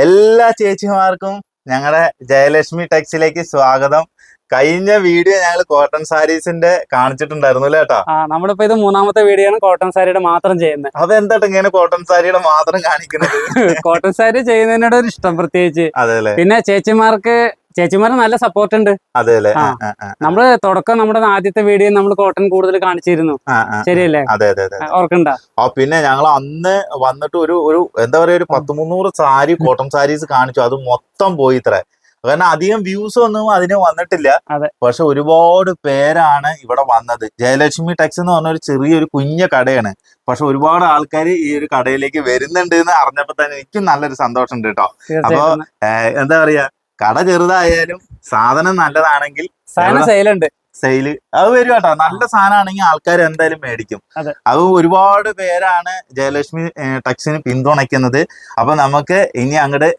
എല്ലാ ചേച്ചിമാർക്കും ഞങ്ങളുടെ ജയലക്ഷ്മി ടെക്സിലേക്ക് സ്വാഗതം. കഴിഞ്ഞ വീഡിയോ ഞങ്ങൾ കോട്ടൺ സാരീസിന്റെ കാണിച്ചിട്ടുണ്ടായിരുന്നു അല്ലേ ആ നമ്മളിപ്പോ ഇത് മൂന്നാമത്തെ വീഡിയോ ആണ് കോട്ടൺ സാരിയുടെ മാത്രം ചെയ്യുന്നത് അപ്പൊ ഇങ്ങനെ കോട്ടൺ സാരിയുടെ മാത്രം കാണിക്കുന്നത്? കോട്ടൺ സാരി ചെയ്യുന്നതിനോട് ഒരു ഇഷ്ടം പ്രത്യേകിച്ച്. പിന്നെ ചേച്ചിമാർക്ക് ചേച്ചിമാര് നല്ല സപ്പോർട്ട് ഉണ്ട്. അതെ അല്ലേ? നമ്മൾ തുടക്കം നമ്മുടെ ആദ്യത്തെ വീഡിയോ നമ്മൾ കോട്ടൺ കൂടുതൽ കാണിച്ചിരുന്നു. ശരിയല്ലേ? അതെ അതെ ഓർക്കണ്ട. ആ പിന്നെ ഞങ്ങൾ അന്ന് വന്നിട്ട് ഒരു ഒരു എന്താ പറയാ ഒരു പത്ത് മുന്നൂറ് സാരി കോട്ടൺ സാരീസ് കാണിച്ചു. അത് മൊത്തം പോയി ഇത്ര. കാരണം അധികം വ്യൂസ് ഒന്നും അതിന് വന്നിട്ടില്ല. പക്ഷെ ഒരുപാട് പേരാണ് ഇവിടെ വന്നത്. ജയലക്ഷ്മി ടെക്സ് എന്ന് പറഞ്ഞ ഒരു ചെറിയൊരു കുഞ്ഞ കടയാണ്. പക്ഷെ ഒരുപാട് ആൾക്കാർ ഈ ഒരു കടയിലേക്ക് വരുന്നുണ്ട് എന്ന് അറിഞ്ഞപ്പോ തന്നെ എനിക്കും നല്ലൊരു സന്തോഷം ഉണ്ട് കേട്ടോ അപ്പൊ എന്താ പറയാ കട ചെറുതായാലും സാധനം നല്ലതാണെങ്കിൽ സാധനം സെയിലുണ്ട് സെയിൽ അത് വരും കേട്ടോ. നല്ല സാധനമാണെങ്കിൽ ആൾക്കാർ എന്തായാലും മേടിക്കും. അതെ. ഒരുപാട് പേരാണ് ജയലക്ഷ്മി ടക്സിന് പിന്തുണയ്ക്കുന്നത്. അപ്പൊ നമുക്ക് ഇനി അങ്ങോട്ട്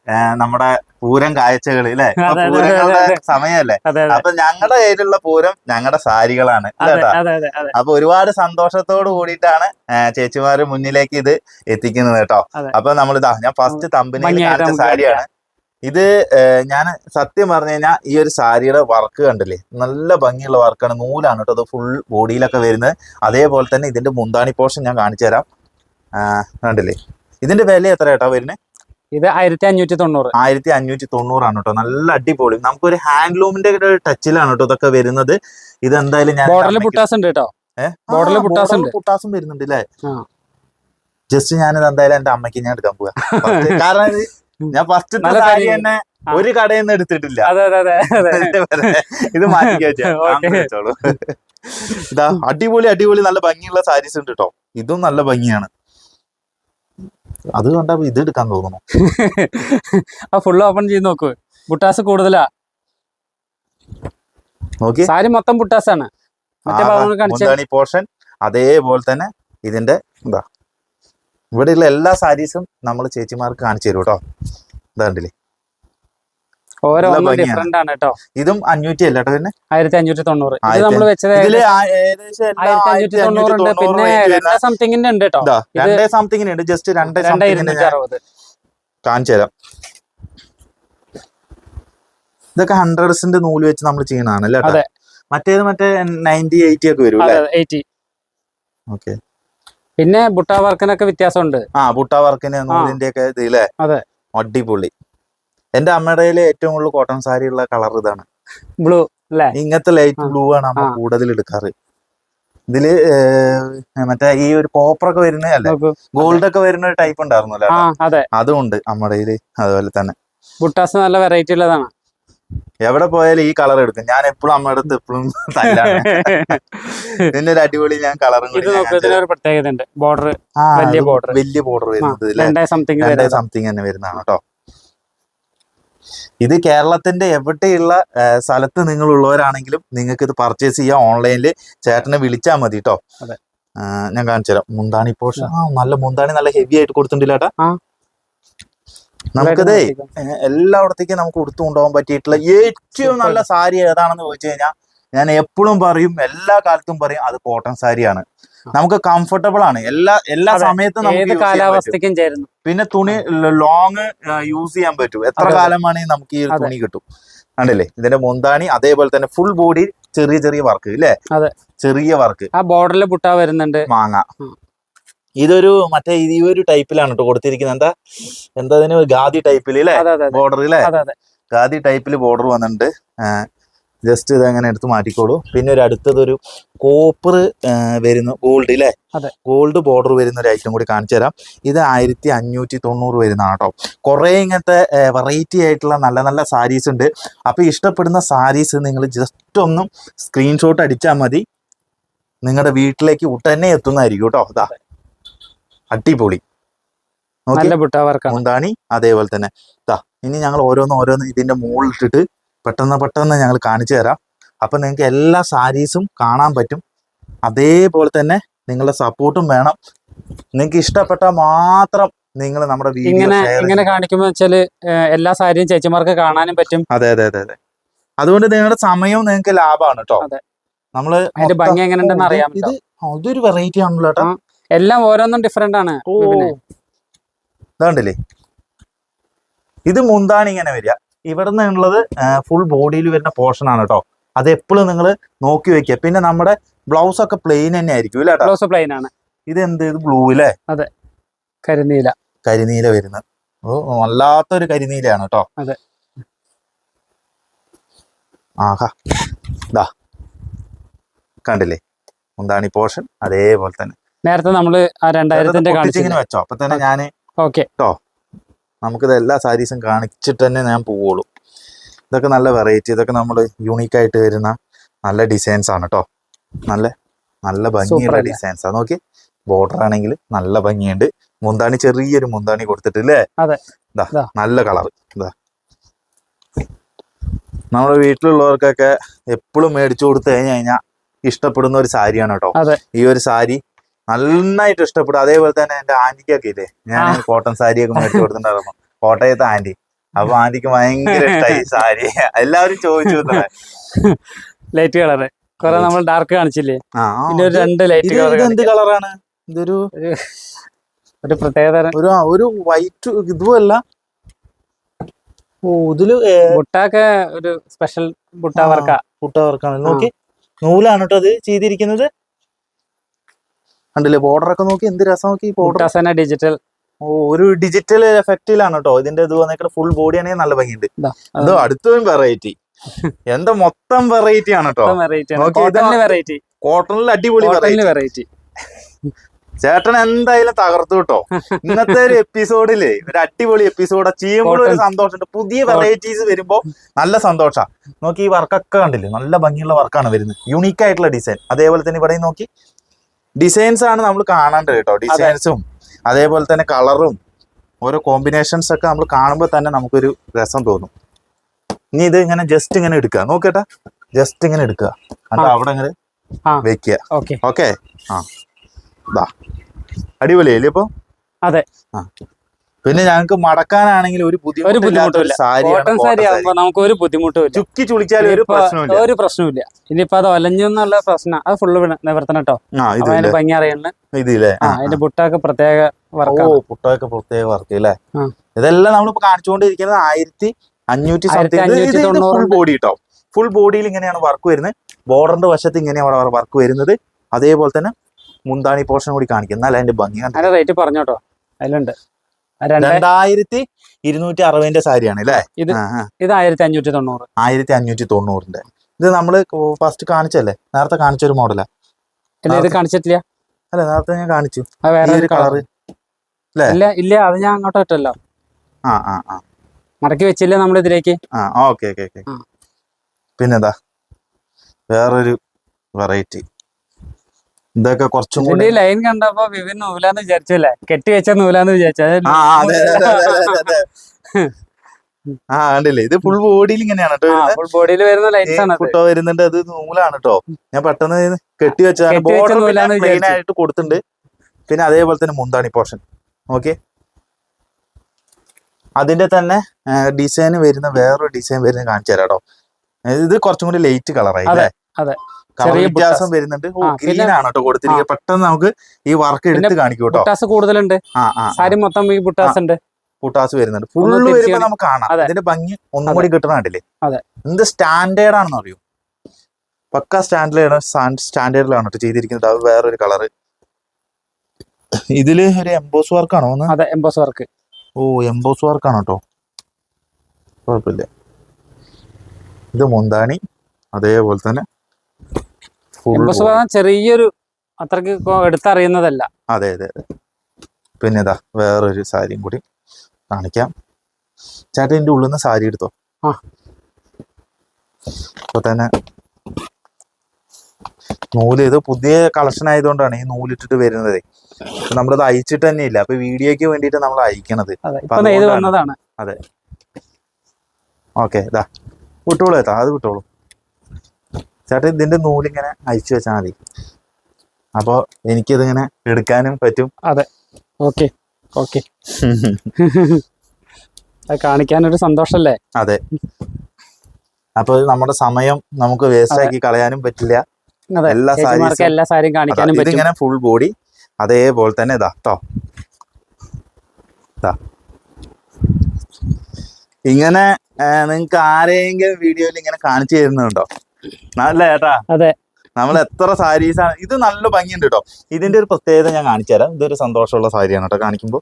നമ്മുടെ പൂരം കാഴ്ചകൾ അല്ലെ പൂരങ്ങളുടെ സമയല്ലേ? അപ്പൊ ഞങ്ങളുടെ കയ്യിലുള്ള പൂരം ഞങ്ങളുടെ സാരികളാണ്. കേട്ടോ? അപ്പൊ ഒരുപാട് സന്തോഷത്തോട് കൂടിയിട്ടാണ് ചേച്ചിമാര് മുന്നിലേക്ക് ഇത് എത്തിക്കുന്നത് കേട്ടോ. അപ്പൊ നമ്മളിതാ ഞാൻ ഫസ്റ്റ് തമ്പിനെ കാണിച്ച സാരിയാണ്. ഇത് ഞാൻ സത്യം പറഞ്ഞു കഴിഞ്ഞാൽ ഈ ഒരു സാരിയുടെ വർക്ക് കണ്ടില്ലേ? നല്ല ഭംഗിയുള്ള വർക്കാണ്. നൂലാണ് കേട്ടോ അത് ഫുൾ ബോഡിയിലൊക്കെ വരുന്നത്. അതേപോലെ തന്നെ ഇതിന്റെ മുന്താണി പോർഷൻ ഞാൻ കാണിച്ചു തരാം. കണ്ടില്ലേ? ഇതിന്റെ വില എത്ര കേട്ടോ വരുന്നത് ഇത് ആയിരത്തി അഞ്ഞൂറ്റി തൊണ്ണൂറ് ആയിരത്തി അഞ്ഞൂറ്റി തൊണ്ണൂറാണ് കേട്ടോ. നല്ല അടിപൊളി. നമുക്കൊരു ഹാൻഡ്ലൂമിന്റെ ടച്ചിലാണ് കേട്ടോ ഇതൊക്കെ വരുന്നത്. ഇത് എന്തായാലും ഞാൻ ബോർഡറിൽ പുട്ടാസ് ഉണ്ട് കേട്ടോ. ആ, പുട്ടാസ് ഉണ്ട്. പുട്ടാസും വരുന്നുണ്ട് അല്ലേ. ജസ്റ്റ് ഞാനിത് എന്തായാലും എന്റെ അമ്മയ്ക്ക് ഞാൻ എടുക്കാൻ പോവാ. കാരണം ഞാൻ ഫസ്റ്റ് നല്ല സാരി. തന്നെ ഒരു കടയിൽ നിന്ന് എടുത്തിട്ടില്ല ഇത് മാറ്റി വെച്ചോ. Okay. അങ്ങനെ വെച്ചോളൂ. ഇതാ അടിപൊളി അടിപൊളി നല്ല ഭംഗിയുള്ള സാരീസ് ഉണ്ട് കേട്ടോ ഇതും നല്ല ഭംഗിയാണ്. അത് കണ്ടാ ഇത് എടുക്കാൻ തോന്നുന്നു. ആ ഫുള്ള് ഓപ്പൺ ചെയ്ത് നോക്കൂ. ബുട്ടാസ് കൂടുതലാ. നോക്കി. സാരി മൊത്തം പുട്ടാസാണ് മറ്റേ പോർഷൻ അതേപോലെ തന്നെ ഇതിന്റെ എന്താ ഇവിടെയുള്ള എല്ലാ സാരീസും നമ്മൾ ചേച്ചിമാർക്ക് കാണിച്ചു തരും കേട്ടോ. ഇതാണ്ടില്ലേ ഡിഫറെന്റ് ആണ് കേട്ടോ. ഇതും അഞ്ഞൂറ്റി അല്ല കേട്ടോ പിന്നെ ആയിരത്തി അഞ്ഞൂറ്റി തൊണ്ണൂറ് ഇത് നമ്മൾ വെച്ചത് ഇതിൽ ആ- ഏകദേശം എല്ലാം ആയിരത്തി അഞ്ഞൂറ്റി തൊണ്ണൂറുണ്ട് പിന്നെ രണ്ടേ സംതിങ്ങിന്റെ ഉണ്ട് കേട്ടോ. രണ്ടേ സംതിങ്ങിന് ഉണ്ട്. ജസ്റ്റ് രണ്ടേ അറുപത്. കാണിച്ചു തരാം. ഇതൊക്കെ ഹൺഡ്രഡ്സിന്റെ നൂൽ വെച്ച് നമ്മൾ ചെയ്യണതാണ് അല്ലേ. മറ്റേത് മറ്റേ നയന്റി എയ്റ്റി ഒക്കെ വരും ഓക്കെ പിന്നെ ബുട്ട വർക്കിനൊക്കെ വ്യത്യാസമുണ്ട്. ആ ബുട്ട വർക്കിന് നൂലിന്റെ ഒക്കെ ഇതില്ലേ? അതെ. അടിപൊളി. എന്റെ അമ്മയുടെ ഏറ്റവും കൂടുതൽ കോട്ടൺ സാരി ഉള്ള കളർ ഇതാണ്. ബ്ലൂ അല്ലേ? ഇങ്ങനത്തെ ലൈറ്റ് ബ്ലൂ ആണ് അമ്മ കൂടുതൽ എടുക്കാറ്. ഇതിൽ മറ്റേ ഈ ഒരു കോപ്പർ ഒക്കെ വരുന്ന അല്ലേ? ഗോൾഡ് ഒക്കെ വരുന്ന ഒരു ടൈപ്പ് ഉണ്ടായിരുന്നല്ലോ അതുകൊണ്ട് അതെ. അതും ഉണ്ട് നമ്മുടെ അതുപോലെ തന്നെ. ബുട്ടാസ് നല്ല വെറൈറ്റി ഉള്ളതാണ്. എവിടെ പോയാലും ഈ കളർ എടുക്കും. ഞാൻ എപ്പോഴും അമ്മയുടെ അടുത്ത് എപ്പോഴും തല്ലാണ്. ഒരു അടിപൊളി ഞാൻ കളറും നോക്കൂ പ്രത്യേകത ഉണ്ട് ബോർഡർ വലിയ ബോർഡർ വലിയ ബോർഡർ വരുന്നത് സംതിങ് സംതിങ് തന്നെ വരുന്നതാണ് കേട്ടോ ഇത് കേരളത്തിന്റെ എവിടെയുള്ള സ്ഥലത്ത് നിങ്ങൾ ഉള്ളവരാണെങ്കിലും നിങ്ങൾക്ക് ഇത് പർച്ചേസ് ചെയ്യാം. ഓൺലൈനിൽ ചേട്ടനെ വിളിച്ചാൽ മതി കേട്ടോ. ഞാൻ കാണിച്ചു തരാം മുന്താണി പോർഷൻ ആ നല്ല മുന്താണി നല്ല ഹെവി ആയിട്ട് കൊടുത്തിട്ടില്ല ചേട്ടാ. നമുക്കതേ എല്ലായിടത്തേക്കും നമുക്ക് ഉടുത്തു കൊണ്ടുപോകാൻ പറ്റിയിട്ടുള്ള ഏറ്റവും നല്ല സാരി ഏതാണെന്ന് ചോദിച്ചു കഴിഞ്ഞാൽ ഞാൻ എപ്പോഴും പറയും എല്ലാ കാലത്തും പറയും അത് കോട്ടൺ സാരിയാണ്. നമുക്ക് കംഫർട്ടബിൾ ആണ്. എല്ലാ എല്ലാ സമയത്തും നമുക്ക് കാലാവസ്ഥയ്ക്കും ചേരുന്നു. പിന്നെ തുണി ലോങ് യൂസ് ചെയ്യാൻ പറ്റും. എത്ര അതെ, അതെ. കാലം വേണമെങ്കിൽ നമുക്ക് ഈ തുണി കിട്ടും. കണ്ടില്ലേ? ഇതിന്റെ മുന്താണി അതേപോലെ തന്നെ ഫുൾ ബോഡി ചെറിയ ചെറിയ വർക്ക് ഇല്ലേ. ചെറിയ വർക്ക് ആ ബോർഡറിൽ പുട്ടാ വരുന്നുണ്ട്. മാങ്ങ. ഇതൊരു മറ്റേ ഈ ഒരു ടൈപ്പിലാണ് കേട്ടോ കൊടുത്തിരിക്കുന്നത്. എന്താ എന്താ ഇതിന് ഗാദി ടൈപ്പിൽ അതെ അതെ അതെ. ബോർഡർ അല്ലേ അതെ അതെ. ഗാദി ടൈപ്പിൽ ബോർഡർ വന്നിട്ടുണ്ട്. ജസ്റ്റ് ഇത് അങ്ങനെ എടുത്ത് മാറ്റിക്കോളൂ. പിന്നെ ഒരു അടുത്തത് ഒരു കോപ്പർ വരുന്ന ഗോൾഡ് ഇല്ലേ അതെ. ഗോൾഡ് ബോർഡർ വരുന്ന ഒരു ഐറ്റം കൂടി കാണിച്ചു തരാം. ഇത് ആയിരത്തി അഞ്ഞൂറ്റി തൊണ്ണൂറ് വരുന്നതാണ് കേട്ടോ കുറേ ഇങ്ങനത്തെ വെറൈറ്റി ആയിട്ടുള്ള നല്ല നല്ല സാരീസ് ഉണ്ട്. അപ്പോൾ ഇഷ്ടപ്പെടുന്ന സാരീസ് നിങ്ങൾ ജസ്റ്റ് ഒന്നും സ്ക്രീൻഷോട്ട് അടിച്ചാൽ മതി. നിങ്ങളുടെ വീട്ടിലേക്ക് ഉടനെ എത്തുന്നതായിരിക്കും കേട്ടോ ഇതാ അടിപൊളി. നല്ല മുന്താണി അതേപോലെ തന്നെ. താ ഇനി ഞങ്ങൾ ഓരോന്ന് ഓരോന്ന് ഇതിന്റെ മുകളിൽ ഇട്ടിട്ട് പെട്ടെന്ന് പെട്ടെന്ന് ഞങ്ങൾ കാണിച്ചു തരാം. അപ്പൊ നിങ്ങൾക്ക് എല്ലാ സാരീസും കാണാൻ പറ്റും. അതേപോലെ തന്നെ നിങ്ങളുടെ സപ്പോർട്ടും വേണം. നിങ്ങൾക്ക് ഇഷ്ടപ്പെട്ട മാത്രം നിങ്ങൾ നമ്മുടെ ഇങ്ങനെ ഇങ്ങനെ കാണിക്കുമ്പോ വെച്ചാൽ എല്ലാ സാരിയും ചേച്ചിമാർക്ക് കാണാനും പറ്റും. അതെ അതെ അതെ അതെ. അതുകൊണ്ട് നിങ്ങളുടെ സമയവും നിങ്ങൾക്ക് ലാഭമാണ് കേട്ടോ. നമ്മൾ അതിന്റെ ഭംഗി എങ്ങനെ ഓ, ഇത് അതൊരു വെറൈറ്റി ആണല്ലോ കേട്ടോ. എല്ലാം ഓരോന്നും ഡിഫറെന്റ് ആണ്. ഇതാണ്ടില്ലേ? ഇത് മുന്താണി ഇങ്ങനെ വരിക. ഇവിടെ ഉള്ളത് ഫുൾ ബോഡിയിൽ വരുന്ന പോർഷൻ ആണ് കേട്ടോ അത് എപ്പോഴും നിങ്ങൾ നോക്കി വെക്കുക. പിന്നെ നമ്മുടെ ബ്ലൗസ് ഒക്കെ പ്ലെയിൻ തന്നെ ആയിരിക്കും ഇല്ല ബ്ലൗസ് പ്ലെയിൻ ആണ്. ഇത് എന്ത് ഇത് ബ്ലൂ അല്ലേ അതെ. കരിനീല. കരിനീല വരുന്നത്. ഓ വല്ലാത്തൊരു കരിനീലയാണ് കേട്ടോ അതെ. ആഹാ. ഇതാ കണ്ടില്ലേ? മുന്താണി പോർഷൻ അതേപോലെ തന്നെ. നേരത്തെ നമ്മൾ ആ രണ്ടായിരത്തിന്റെ വെച്ചോ. അപ്പൊ തന്നെ ഞാൻ ഓക്കെ. നമുക്കിത് എല്ലാ സാരീസും കാണിച്ചിട്ട് തന്നെ ഞാൻ പോവുള്ളൂ. ഇതൊക്കെ നല്ല വെറൈറ്റി ഇതൊക്കെ നമ്മൾ യൂണീക്ക് ആയിട്ട് വരുന്ന നല്ല ഡിസൈൻസ് ആണ് കേട്ടോ നല്ല നല്ല ഭംഗിയുള്ള ഡിസൈൻസ് ആണ് നോക്കി. ബോർഡർ ആണെങ്കിൽ നല്ല ഭംഗിയുണ്ട്. മുന്താണി ചെറിയൊരു മുന്താണി കൊടുത്തിട്ടില്ലേ. നല്ല കളർ ഇതാ നമ്മുടെ വീട്ടിലുള്ളവർക്കൊക്കെ എപ്പോഴും മേടിച്ചു കൊടുത്തു കഴിഞ്ഞു കഴിഞ്ഞാൽ ഇഷ്ടപ്പെടുന്ന ഒരു സാരിയാണ് കേട്ടോ ഈ ഒരു സാരി നന്നായിട്ട് ഇഷ്ടപ്പെടും. അതേപോലെ തന്നെ എന്റെ ആന്റിക്കൊക്കെ ഇല്ലേ? ഞാൻ. കോട്ടൺ സാരിയൊക്കെ മേടിച്ചു കൊടുത്തിട്ടുണ്ടായിരുന്നു. കോട്ടയത്തെ ആന്റി അപ്പൊ ആന്റിക്ക് ഭയങ്കര ഇഷ്ടമായി സാരി. എല്ലാവരും ചോദിച്ചു. ലൈറ്റ് കളറ് കുറെ നമ്മൾ ഡാർക്ക് കാണിച്ചില്ലേ? ആ, ഒരു രണ്ട് ലൈറ്റ് കളർ എന്ത് കളറാണ് ഇതൊരു ഒരു പ്രത്യേകത ഒരു ഒരു വൈറ്റ് ഇതുമല്ല. ഇതിൽ ഏ, ഒരു സ്പെഷ്യൽ ബുട്ട വർക്ക. പുട്ട വർക്കാണ്. നോക്കി. നൂലാണ് കേട്ടോ അത് ചെയ്തിരിക്കുന്നത്. കണ്ടില്ലേ? ബോർഡർ ഒക്കെ നോക്കി എന്ത് രസം നോക്കി ബോർഡർ. ഡിജിറ്റൽ ഓ ഒരു ഡിജിറ്റൽ എഫക്റ്റിലാണ് കേട്ടോ ഇതിന്റെ ഇത് വന്നേക്കാൾ ഫുൾ ബോഡി ആണെങ്കിൽ നല്ല ഭംഗിയുണ്ട്. ഇത് അടുത്തും വെറൈറ്റി എന്താ മൊത്തം വെറൈറ്റി ആണ് കേട്ടോ കോട്ടണിൽ അടിപൊളി വെറൈറ്റി ചേട്ടൻ എന്തായാലും തകർത്തു കേട്ടോ ഇന്നത്തെ ഒരു എപ്പിസോഡിൽ ഒരു അടിപൊളി എപ്പിസോഡ് ചെയ്യുമ്പോൾ ഒരു സന്തോഷമുണ്ട്. പുതിയ വെറൈറ്റീസ് വരുമ്പോ നല്ല സന്തോഷാ. നോക്കി ഈ വർക്കൊക്കെ കണ്ടില്ലേ? നല്ല ഭംഗിയുള്ള വർക്കാണ് വരുന്നത്. യുണീക്ക് ആയിട്ടുള്ള ഡിസൈൻ അതേപോലെ തന്നെ ഇവിടെ നോക്കി. ഡിസൈൻസ് ആണ് നമ്മൾ കാണേണ്ടത് കേട്ടോ. ഡിസൈൻസും അതേപോലെ തന്നെ കളറും ഓരോ കോമ്പിനേഷൻസ് ഒക്കെ നമ്മൾ കാണുമ്പോൾ തന്നെ നമുക്കൊരു രസം തോന്നും. ഇനി ഇത് ഇങ്ങനെ ജസ്റ്റ് ഇങ്ങനെ എടുക്കുക. നോക്കട്ടെ ജസ്റ്റ് ഇങ്ങനെ എടുക്കുക. എന്നിട്ട് അവിടെ ഇങ്ങനെ. വെക്കുക. ഓക്കെ. ഓക്കെ ആ. അടിപൊളിയല്ലേ ഇപ്പൊ? അതെ. ആ. പിന്നെ ഞങ്ങൾക്ക് മടക്കാനാണെങ്കിൽ ഒരു സാരിയാണ് കോട്ടൺ സാരി. നമുക്ക് ഒരു ബുദ്ധിമുട്ടും ഇല്ല. ചുക്കി ചുളിച്ചാൽ ഒരു പ്രശ്നമില്ല ഒരു പ്രശ്നമില്ല ഇനിയിപ്പോ അത് ഒലഞ്ഞു എന്നുള്ള പ്രശ്നം അത് ഫുള്ള് നിവർത്തണം കേട്ടോ അതിന്റെ ഭംഗി അറിയണ ഇതില്ലേ? അതിന്റെ ബുട്ടൊക്കെ പ്രത്യേക ഓ വർക്കാണ് പുട്ടൊക്കെ പ്രത്യേക വർക്ക് അല്ലേ. ഇതെല്ലാം നമ്മളിപ്പോ കാണിച്ചുകൊണ്ടിരിക്കുന്നത് ആയിരത്തി അഞ്ഞൂറ്റി ഫുൾ ബോഡി കേട്ടോ ഫുൾ ബോഡിയിൽ ഇങ്ങനെയാണ് വർക്ക് വരുന്നത്. ബോർഡറിന്റെ വശത്ത് ഇങ്ങനെയാണ് വർക്ക് വരുന്നത്. അതേപോലെ തന്നെ മുന്താണി പോർഷൻ കൂടി കാണിക്കുന്നത് അല്ല അതിന്റെ ഭംഗി? അതിന്റെ റേറ്റ് പറഞ്ഞോട്ടോ അതിലുണ്ട്. രണ്ടായിരത്തി ഇരുന്നൂറ്റി അറുപതിന്റെ സാരിയാണ് അല്ലേ? ഇത്. ഇത് ആയിരത്തി അഞ്ഞൂറ്റി തൊണ്ണൂറ് ആയിരത്തി അഞ്ഞൂറ്റി തൊണ്ണൂറിന്റെ ഇത് നമ്മൾ ഫസ്റ്റ് കാണിച്ചല്ലേ നേരത്തെ കാണിച്ച ഒരു മോഡലാ ഇത് കാണിച്ചിട്ടില്ല. അല്ല നേരത്തെ ഞാൻ കാണിച്ചു. വേറെ കളറ്. ഇല്ല ഇല്ല അത് ഞാൻ അങ്ങോട്ട് ഇട്ടല്ലോ. ആ ആ ആ. മടക്കി വെച്ചില്ലേ നമ്മൾ ഇതിലേക്ക്? ആ ഓക്കെ ഓക്കെ ഓക്കെ. ആ. പിന്നെന്താ? വേറൊരു വെറൈറ്റി ഇതൊക്കെ കുറച്ചും കൂടി ലൈൻ കണ്ടപ്പോ വിവിൻ നൂലാന്ന് വിചാരിച്ചല്ലേ കെട്ടി വെച്ച നൂലാന്ന് വിചാരിച്ചു. ആ കണ്ടില്ലേ? ഇത് ഫുൾ ബോഡിയിൽ ഇങ്ങനെയാണ് കേട്ടോ ഫുൾ ബോഡിയിൽ വരുന്ന ലൈറ്റ് ലൈൻസ് ആണ് കുട്ടോ വരുന്നുണ്ട് അത് നൂലാണ് കേട്ടോ. ഞാൻ പെട്ടെന്ന് കെട്ടി വെച്ചാണ് ബോർഡർ പ്ലെയിൻ ആയിട്ട് കൊടുത്തിട്ടുണ്ട്. പിന്നെ അതേപോലെ തന്നെ മുന്താണി പോർഷൻ ഓക്കെ അതിന്റെ തന്നെ ഡിസൈൻ വരുന്ന വേറൊരു ഡിസൈൻ വരുന്ന കാണിച്ചു തരാം കേട്ടോ. ഇത് കുറച്ചും കൂടി ലൈറ്റ് കളറായി അല്ലേ? അതെ. ചെറിയ വ്യത്യാസം വരുന്നുണ്ട്. ഗ്രീൻ ആണ് കേട്ടോ കൊടുത്തിരിക്കുന്നത് പെട്ടെന്ന് നമുക്ക് ഈ വർക്ക് എടുത്ത് കാണിക്കും കേട്ടോ ബുട്ടാസ് കൂടുതലുണ്ട്. സാരി മൊത്തം ഈ ബുട്ടാസ് ഉണ്ട്. പുട്ടാസ് വരുന്നുണ്ട്. ഫുള്ള് വരുമ്പോ നമുക്ക് കാണാം. അതിന്റെ ഭംഗി ഒന്നും. കൂടി കിട്ടണ കണ്ടില്ലേ. എന്ത് സ്റ്റാൻഡേർഡ് ആണെന്ന് അറിയൂ? പക്ക സ്റ്റാൻഡേർഡ് സ്റ്റാൻഡേർഡിലാണ് കേട്ടോ ചെയ്തിരിക്കുന്നത്. അത് വേറൊരു കളറ് ഇതിൽ ഒരു എംബോസ് വർക്ക് ആണോ അതെ എംബോസ് വർക്ക് ഓ എംബോസ് വർക്ക് വർക്കാണ് കേട്ടോ? കുഴപ്പമില്ല. ഇത് മുന്താണി. അതേപോലെ തന്നെ. ചെറിയൊരു അത്രയ്ക്ക് എടുത്തറിയുന്നതല്ല. അതെ അതെ അതെ. പിന്നെ ഇതാ വേറൊരു സാരിയും കൂടി കാണിക്കാം. ചേട്ടൻ എന്റെ ഉള്ളിൽ നിന്ന് സാരി എടുത്തോ? ആ. അപ്പൊ തന്നെ നൂൽ ഇത് പുതിയ കളക്ഷൻ ആയതുകൊണ്ടാണ് ഈ നൂലിട്ടിട്ട് വരുന്നത്. നമ്മളത് അയച്ചിട്ട് തന്നെ ഇല്ല. അപ്പൊ വീഡിയോക്ക് വേണ്ടിയിട്ട് നമ്മൾ അയക്കണത്. അതെ ഇപ്പൊ ഓക്കെ ഇതാ. വിട്ടോളൂ ഏതാ അത് വിട്ടോളൂ. ചേട്ടൻ ഇതിന്റെ നൂലിങ്ങനെ അയച്ചു വെച്ചാൽ മതി. അപ്പൊ എനിക്കിതിങ്ങനെ എടുക്കാനും പറ്റും. അതെ. ഓക്കെ. ഓക്കെ. അത് കാണിക്കാനൊരു സന്തോഷല്ലേ? അതെ. അപ്പൊ നമ്മുടെ സമയം നമുക്ക് വേസ്റ്റ് ആക്കി കളയാനും പറ്റില്ല. എല്ലാ എല്ലാ സാരിയും കാണിക്കാനും പറ്റും. ഇതിങ്ങനെ ഫുൾ ബോഡി അതേപോലെ തന്നെ ഇതാ ട്ടോ. ഇതാ. ഇങ്ങനെ നിങ്ങൾക്ക് ആരെയെങ്കിലും വീഡിയോയിൽ ഇങ്ങനെ കാണിച്ചു തരുന്നുണ്ടോ? നല്ല ഏട്ടാ? അതെ. നമ്മൾ എത്ര സാരീസ് ആണ്. ഇത് നല്ല ഭംഗിയുണ്ട് കേട്ടോ ഇതിന്റെ ഒരു പ്രത്യേകത ഞാൻ കാണിച്ചു തരാം. ഇതൊരു സന്തോഷമുള്ള സാരിയാണ് കേട്ടോ കാണിക്കുമ്പോൾ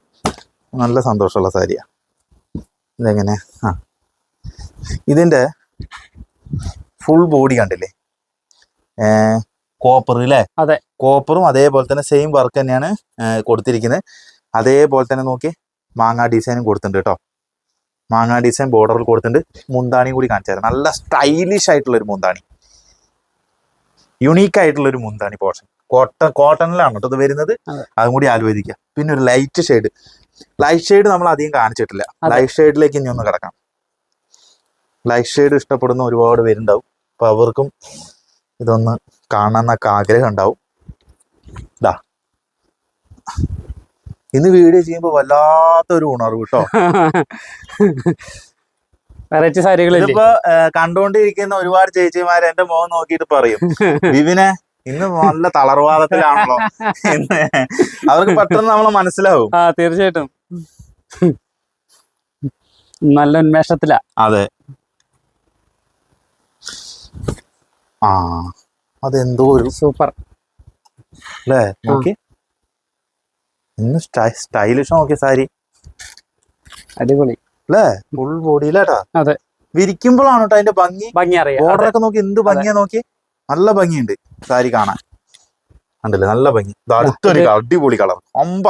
നല്ല സന്തോഷമുള്ള സാരിയാ ഇതെങ്ങനെ? ആ. ഇതിന്റെ ഫുൾ ബോഡി കണ്ടില്ലേ? കോപ്പർ അല്ലേ അതെ. കോപ്പറും അതേപോലെ തന്നെ സെയിം വർക്ക് തന്നെയാണ് കൊടുത്തിരിക്കുന്നത്. അതേപോലെ തന്നെ നോക്കി മാങ്ങാ ഡിസൈനും കൊടുത്തിട്ടുണ്ട് കേട്ടോ മാങ്ങാ ഡിസൈൻ ബോർഡറിൽ കൊടുത്തിട്ടുണ്ട്. മുന്താണിയും കൂടി കാണിച്ചു തരാം. നല്ല സ്റ്റൈലിഷ് ആയിട്ടുള്ള ഒരു മുന്താണി. യുണീക്ക് ആയിട്ടുള്ള ഒരു മുന്താണി പോർഷൻ കോട്ടൺ കോട്ടണിലാണ് കേട്ടോ ഇത് വരുന്നത്. അതെ. കൂടി ആലോചിക്കുക. പിന്നെ ഒരു ലൈറ്റ് ഷെയ്ഡ് ലൈറ്റ് ഷെയ്ഡ് നമ്മൾ അധികം കാണിച്ചിട്ടില്ല. ലൈറ്റ് ഷെയ്ഡിലേക്ക് ഇനി ഒന്ന് കിടക്കാം. ലൈറ്റ് ഷെയ്ഡ് ഇഷ്ടപ്പെടുന്ന ഒരുപാട് പേരുണ്ടാവും. അപ്പൊ അവർക്കും ഇതൊന്ന് കാണാന്നൊക്കെ ആഗ്രഹം ഉണ്ടാവും ഇതാ ഇന്ന് വീഡിയോ ചെയ്യുമ്പോൾ വല്ലാത്തൊരു ഉണർവ് കേട്ടോ. വെറൈറ്റി സാരികൾ ഇതിപ്പോ കണ്ടുകൊണ്ടിരിക്കുന്ന ഒരുപാട് ചേച്ചിമാര് എന്റെ മുഖം നോക്കിയിട്ട് പറയും വിവിനെ ഇന്ന് നല്ല തളർവാദത്തിലാണല്ലോ അവർക്ക് പെട്ടെന്ന് നമ്മളെ മനസ്സിലാവും. ആ തീർച്ചയായിട്ടും. നല്ല ഉന്മേഷത്തിലാ. അതെ. ആ അതെന്തോ ഒരു സൂപ്പർ. അല്ലേ നോക്കി. ഇന്ന് സ്റ്റൈലിഷ് നോക്കിയ സാരി? അടിപൊളി. അല്ലേ ഫുൾ ബോഡിയിലാട്ടാ അതെ. വിരിക്കുമ്പോഴാണ് കേട്ടോ അതിന്റെ ഭംഗി. ഭംഗി അറിയാം. ബോർഡർ ഒക്കെ നോക്കി എന്ത് ഭംഗിയാ നോക്കി? നല്ല ഭംഗിയുണ്ട് സാരി കാണാൻ. കണ്ടില്ലേ? നല്ല ഭംഗി. അടുത്തൊരു അടിപൊളി കളർ. ഒമ്പ.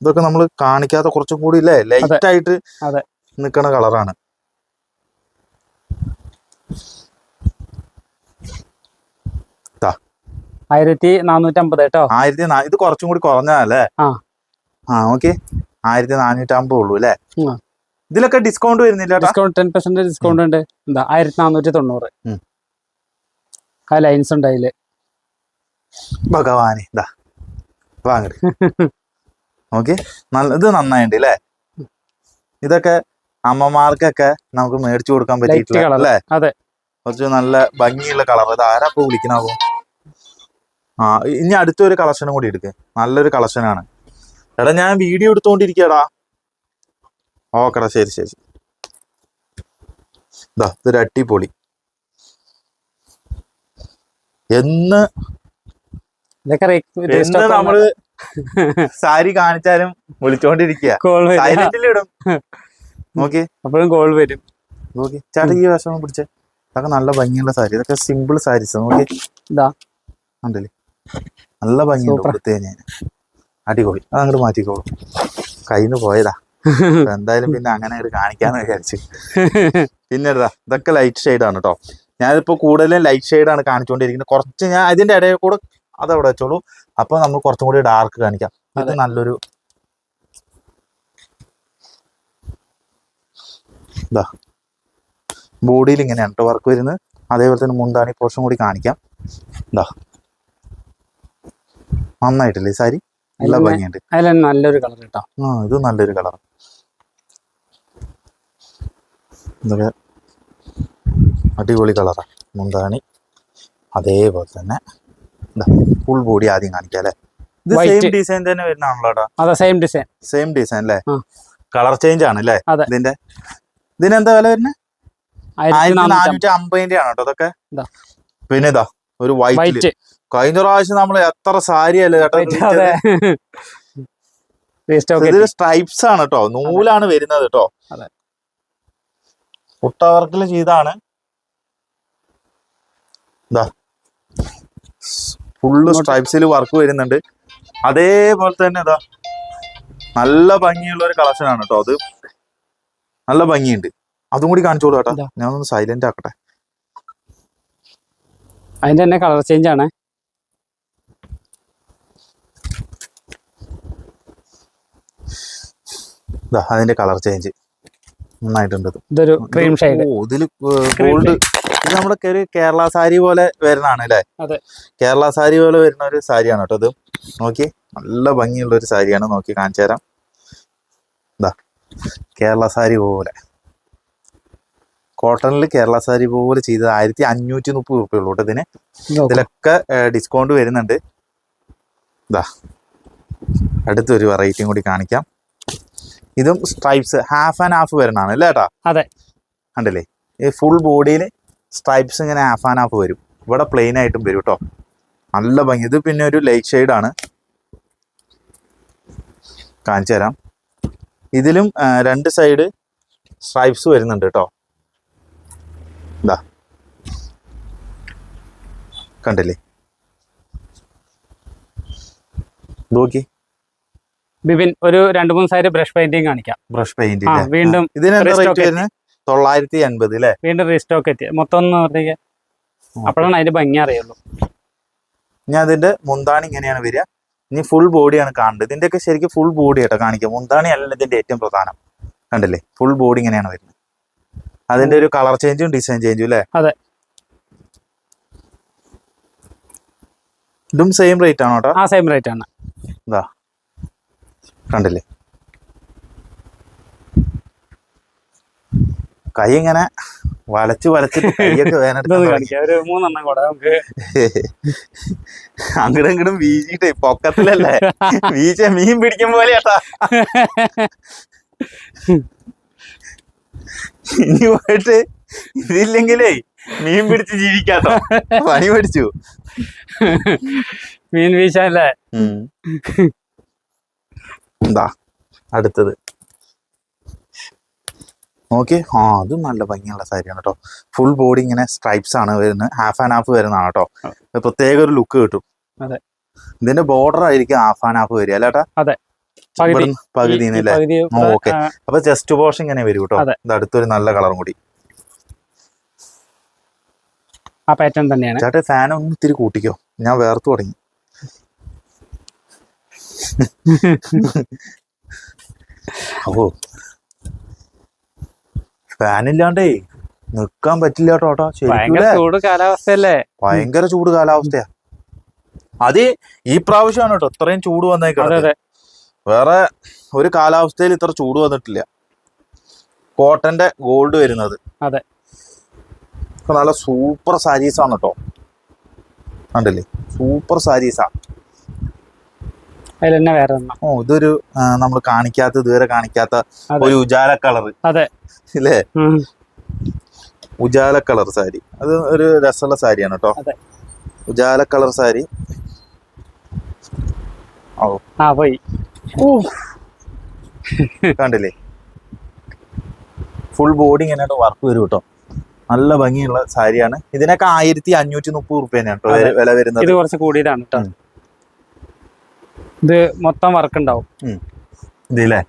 ഇതൊക്കെ നമ്മൾ കാണിക്കാത്ത കുറച്ചും കൂടി ഇല്ലേ ലൈറ്റ് ആയിട്ട്. നിക്കണ കളറാണ്. ആയിരത്തി നാനൂറ്റി അമ്പത് കേട്ടോ? ആയിരത്തി ഇത് കുറച്ചും കൂടി കുറഞ്ഞതല്ലേ ആ. ഓക്കെ ആയിരത്തി നാനൂറ്റി അമ്പത് ഉള്ളൂ അല്ലേ? ഇതിലൊക്കെ ഡിസ്കൗണ്ട് വരുന്നില്ല ഡിസ്കൗണ്ട് ടെൻ പെർസെന്റ് ഡിസ്കൗണ്ട് ഉണ്ട്. എന്താ ആയിരത്തി നാനൂറ്റി തൊണ്ണൂറ്. ആ ലൈൻസ് ഉണ്ട് അതിൽ. ഭഗവാനെ ഇതാ വാങ്ങട് ഓക്കെ നല്ല ഇത് നന്നായിട്ടുണ്ട് അല്ലേ? ഇതൊക്കെ അമ്മമാർക്കൊക്കെ നമുക്ക് മേടിച്ചു കൊടുക്കാൻ പറ്റിയിട്ടില്ല അല്ലേ? അതെ. കുറച്ച് നല്ല ഭംഗിയുള്ള കളർ ഇത് ആരാ ഇപ്പൊ വിളിക്കണാവോ ആ ഇനി അടുത്തൊരു കളക്ഷനും കൂടി എടുക്ക്. നല്ലൊരു കളക്ഷനാണ് എടാ ഞാൻ വീഡിയോ എടുത്തോണ്ടിരിക്കടാ ഓക്കെടാ ശരി ശരി. ഇതാ ഇതൊരു അട്ടിപ്പൊളി. എന്ന് നമ്മൾ സാരി കാണിച്ചാലും വിളിച്ചോണ്ടിരിക്കുക ഇടും. നോക്കി. അപ്പോഴും കോൾ വരും. നോക്കി. ചേട്ടാ ഈ വശം പിടിച്ചേ. ഇതൊക്കെ നല്ല ഭംഗിയുള്ള സാരി. ഇതൊക്കെ സിമ്പിൾ സാരീസ്. നോക്കി. ഉണ്ടല്ലേ നല്ല ഭംഗിയുള്ള പ്രത്യേക കൊടുത്തു കഴിഞ്ഞാൽ അടിപൊളി. അത് അങ്ങോട്ട് മാറ്റിക്കോളൂ. കയ്യിൽ നിന്ന് പോയതാ എന്തായാലും പിന്നെ അങ്ങനെ ഒരു കാണിക്കാന്ന് വിചാരിച്ചു. പിന്നെ ഇതാ ഇതൊക്കെ ലൈറ്റ് ഷെയ്ഡാണ് കേട്ടോ ഞാനിപ്പോ കൂടുതലും ലൈറ്റ് ഷെയ്ഡാണ് കാണിച്ചുകൊണ്ടിരിക്കുന്നത് കുറച്ച് ഞാൻ അതിന്റെ ഇടയിൽ കൂടെ അതവിടെ വെച്ചോളൂ. അപ്പൊ നമ്മൾ കുറച്ചും കൂടി ഡാർക്ക് കാണിക്കാം. ഇത് നല്ലൊരു ഇതാ. ബോഡിയിൽ ഇങ്ങനെയാണ് കേട്ടോ വർക്ക് വരുന്നത്. അതേപോലെ തന്നെ മുന്താണി പോർഷൻ കൂടി കാണിക്കാം. ഇതാ. നന്നായിട്ടില്ലേ സാരി? നല്ല ഭംഗിയുണ്ട്. അതിൽ നല്ലൊരു കളർ കേട്ടോ. ആ ഇത് നല്ലൊരു കളർ. ഇതൊക്കെ അടിപൊളി കളറാ മുന്താണി. അതേപോലെ തന്നെ ഫുൾ ബോഡി ആദ്യം കാണിക്കാം അല്ലേ? ഇത് സെയിം ഡിസൈൻ തന്നെ വരുന്നതാണല്ലോ അതെ സെയിം ഡിസൈൻ സെയിം ഡിസൈൻ അല്ലേ? കളർ ചേഞ്ച് ആണ് അല്ലേ. ഇതിന്റെ ഇതിനെന്താ വില വരുന്നത് ആയിരത്തി നാനൂറ്റി അമ്പതിന്റെ ആണ് കേട്ടോ അതൊക്കെ പിന്നെ ഇതാ ഒരു വൈറ്റ് കഴിഞ്ഞ പ്രാവശ്യം നമ്മൾ എത്ര സാരി അല്ലേ കേട്ടോ ഇത് സ്ട്രൈപ്സ് ആണ് കേട്ടോ നൂലാണ് വരുന്നത് കേട്ടോ അതെ. കുട്ട വർക്കിൽ ചെയ്താണ് ഫുള്ള് സ്ട്രൈപ്സിൽ വർക്ക് വരുന്നുണ്ട്. അതേപോലെ തന്നെ ഇതാ നല്ല ഭംഗിയുള്ള ഒരു കളക്ഷൻ ആണ് കേട്ടോ അത്. നല്ല ഭംഗിയുണ്ട്. അതും കൂടി കാണിച്ചോളൂ കേട്ടോ ഞാനൊന്ന് ഞാൻ ഒന്ന് സൈലന്റ് ആക്കട്ടെ. അതിന്റെ തന്നെ കളർ ചേഞ്ച് ആണ്. ഇതാ അതിന്റെ കളർ ചേഞ്ച്. നന്നായിട്ടുണ്ട് ഇത്. ഇതൊരു ക്രീം ഷെയ്ഡ് ഓ ഗോൾഡ് ഇത് നമ്മുടെ ഒരു കേരള സാരി പോലെ വരുന്നതാണ് അല്ലേ. കേരള സാരി പോലെ വരുന്ന ഒരു സാരിയാണ് കേട്ടോ ഇത്. നോക്കി നല്ല ഭംഗിയുള്ള ഒരു സാരിയാണ്. നോക്കി കാണിച്ചു തരാം. ഇതാ കേരള സാരി പോലെ. കോട്ടണിൽ കേരള സാരി പോലെ ചെയ്തത് ആയിരത്തി അഞ്ഞൂറ്റി മുപ്പത് റുപ്യ ഉള്ളൂ കേട്ടോ ഇതിന്. ഇതിലൊക്കെ ഡിസ്കൗണ്ട് വരുന്നുണ്ട്. ഇതാ അടുത്തൊരു വെറൈറ്റിയും കൂടി കാണിക്കാം. ഇതും സ്ട്രൈപ്സ് ഹാഫ് ആൻഡ് ഹാഫ് വരുന്നതാണ് അല്ലേ ഏട്ടാ? അതെ. കണ്ടില്ലേ? ഈ ഫുൾ ബോഡിയിൽ സ്ട്രൈപ്സ് ഇങ്ങനെ ഹാഫ് ആൻഡ് ഹാഫ് വരും. ഇവിടെ പ്ലെയിൻ ആയിട്ടും വരും കേട്ടോ നല്ല ഭംഗി. ഇത് പിന്നെ ഒരു ലൈറ്റ് ഷെയ്ഡാണ് കാണിച്ചു തരാം. ഇതിലും രണ്ട് സൈഡ് സ്ട്രൈപ്സ് വരുന്നുണ്ട് കേട്ടോ ഇതാ കണ്ടില്ലേ? നോക്കി. ബിബിൻ ഒരു രണ്ട് മൂന്ന് സൈഡ് ബ്രഷ് പെയിന്റിങ് കാണിക്കാം. ബ്രഷ് പെയിന്റിങ് ആ വീണ്ടും തൊള്ളായിരത്തി അൻപത് അല്ലേ വീണ്ടും റീസ്റ്റോക്ക് എത്തി. മൊത്തം ഒന്ന് പറഞ്ഞേ അപ്പോഴാണ് അതിന്റെ ഭംഗി അറിയുള്ളൂ. ഞാൻ അതിന്റെ മുന്താണി ഇങ്ങനെയാണ് വരിക. ഇനി ഫുൾ ബോഡിയാണ് കാണേണ്ടത്. ഇതിന്റെയൊക്കെ ശരിക്കും ഫുൾ ബോഡി ആട്ടോ കാണിക്കുക. മുന്താണി അല്ല ഇതിന്റെ ഏറ്റവും പ്രധാനം. കണ്ടില്ലേ? ഫുൾ ബോഡി ഇങ്ങനെയാണ് വരുന്നത്. അതിന്റെ ഒരു കളർ ചേഞ്ചും ഡിസൈൻ ചേഞ്ചും അല്ലേ അതെ. ഇതും സെയിം റേറ്റ് ആണോ ആ സെയിം റേറ്റ് ആണ്. ഇതാ. കണ്ടില്ലേ? കൈ ഇങ്ങനെ വലച്ച് വലച്ചിട്ട് കൈയൊക്കെ മൂന്നെണ്ണം കൂടെ നമുക്ക്. അങ്ങടും ഇങ്ങടും വീശിട്ടേ പൊക്കത്തിലല്ലേ? വീശ മീൻ പിടിക്കും പോലെ കേട്ടാ ഇനി പോയിട്ട് ഇതില്ലെങ്കിലേ മീൻ പിടിച്ച് ജീവിക്കാട്ടോ. പണി പഠിച്ചു. മീൻ വീശാല്ലേ. എന്താ അടുത്തത്. നോക്കി? ആ അതും നല്ല ഭംഗിയുള്ള സാരിയാണ് കേട്ടോ ഫുൾ ബോഡി ഇങ്ങനെ സ്ട്രൈപ്സ് ആണ് വരുന്നത് ഹാഫ് ആൻഡ് ഹാഫ് വരുന്നതാണ് കേട്ടോ പ്രത്യേക ഒരു ലുക്ക് കിട്ടും. അതെ. ഇതിന്റെ ബോർഡർ ആയിരിക്കും ഹാഫ് ആൻഡ് ഹാഫ് വരിക അല്ലേട്ടാ പകുതി ഇവിടുന്ന് പകുതി. ഈ- ഈ അല്ലേ പകുതി ഓ, okay. ആ, അപ്പൊ ചെസ്റ്റ് പോർഷൻ ഇങ്ങനെ വരും കേട്ടോ. ഇത് അടുത്തൊരു നല്ല കളറും കൂടി. ആ പാറ്റേൺ തന്നെയാണ്. ചേട്ടാ ഫാൻ ഒന്ന് ഇത്തിരി കൂട്ടിക്കോ. ഞാൻ വേർത്തു തുടങ്ങി. ഓ ഫാൻ ഇല്ലാണ്ടേ നിക്കാൻ പറ്റില്ല കേട്ടോ ചൂട് കാലാവസ്ഥയല്ലേ? ഭയങ്കര ചൂട് കാലാവസ്ഥയാ. അത് ഈ പ്രാവശ്യമാണ് കേട്ടോ ഇത്രയും ചൂട് വന്നേക്കുന്നത് വേറെ ഒരു കാലാവസ്ഥയിൽ ഇത്ര ചൂട് വന്നിട്ടില്ല. കോട്ടന്റെ ഗോൾഡ് വരുന്നത്. അതെ. നല്ല സൂപ്പർ സാരീസ് ആണ് കേട്ടോ കണ്ടില്ലേ? സൂപ്പർ സാരീസാ. അതിൽ തന്നെ വേറെ ഒന്നും ഓ ഇതൊരു നമ്മൾ കാണിക്കാത്ത ഇതുവരെ കാണിക്കാത്ത ഒരു ഉജാല കളർ അതെ. ഇല്ലേ? ഉജാല കളർ സാരി. അത് ഒരു രസമുള്ള സാരിയാണ് കേട്ടോ. ഉജാല കളർ സാരി. ഓ ആ പോയി. കണ്ടില്ലേ? ഫുൾ ബോഡി ഇങ്ങനെ വർക്ക് വരും കേട്ടോ. നല്ല ഭംഗിയുള്ള സാരിയാണ്. ഇതിനൊക്കെ ആയിരത്തി അഞ്ഞൂറ്റി മുപ്പത് റുപ്യ കേട്ടോ വില വരുന്നത്. ഇത് കുറച്ച് കൂടിയതാണ് കേട്ടോ. ഇത് മൊത്തം വർക്ക് ഉണ്ടാവും ഇതില്ലേ?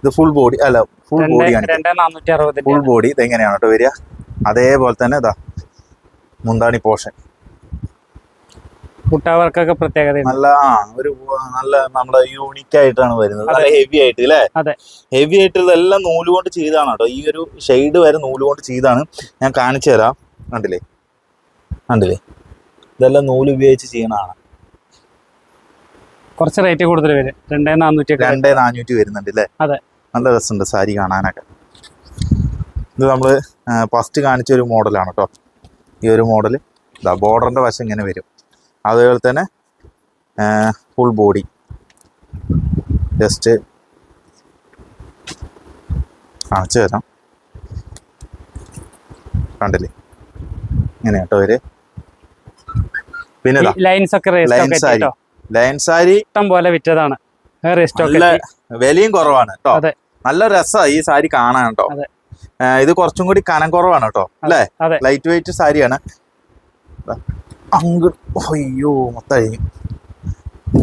ഇത് ഫുൾ ബോഡി അല്ല ഫുൾ രണ്ട് ബോഡി ആണ് രണ്ട് നാനൂറ്റി അറുപതിന്റെ ഫുൾ ബോഡി ഇത് എങ്ങനെയാണ് കേട്ടോ വരിക. അതേപോലെ തന്നെ ഇതാ മുന്താണി പോഷൻ. കുട്ട വർക്കൊക്കെ പ്രത്യേകതയുണ്ട്. നല്ല ആ ഒരു നല്ല നമ്മുടെ യൂണിക് ആയിട്ടാണ് വരുന്നത്. നല്ല ഹെവി ആയിട്ട് അല്ലേ. ഹെവി ആയിട്ടുള്ള എല്ലാം നൂൽ കൊണ്ട് ചെയ്താണ് കേട്ടോ. ഈ ഒരു ഷെയ്ഡ് വരെ നൂൽ കൊണ്ട് ചെയ്താണ്. ഞാൻ കാണിച്ചു തരാം. കണ്ടില്ലേ? കണ്ടില്ലേ? ഇതെല്ലാം നൂൽ ഉപയോഗിച്ച് ചെയ്യണതാണ്. കുറച്ച് റേറ്റ് കൂടുതൽ വരും. രണ്ടേ നാനൂറ്റി രണ്ടേ നാനൂറ്റി വരുന്നുണ്ട് അല്ലേ അതെ. നല്ല രസമുണ്ട് സാരി കാണാനൊക്കെ. ഇത് നമ്മൾ ഫസ്റ്റ് കാണിച്ച ഒരു മോഡലാണ് കേട്ടോ ഈ ഒരു മോഡൽ ഇതാ ബോർഡറിന്റെ വശം ഇങ്ങനെ വരും. അതേപോലെ തന്നെ ഫുൾ ബോഡി ജസ്റ്റ് കാണിച്ചു തരാം. കണ്ടില്ലേ? ഇങ്ങനെ കേട്ടോ ഇവർ പിന്നെ ലൈൻസ് ഒക്കെ ലൈൻസ് റേസ്റ്റോക്ക് സാരി ഇഷ്ടം പോലെ വിറ്റതാണ്. വിലയും കുറവാണ് കേട്ടോ. നല്ല രസമാണ് ഈ സാരി കാണാൻ കേട്ടോ. ഇത് കുറച്ചും കൂടി കനം കുറവാണ് കേട്ടോ അല്ലേ? ലൈറ്റ് വെയിറ്റ് സാരിയാണ്. അങ്ങ് അയ്യോ മൊത്തം അഴിഞ്ഞു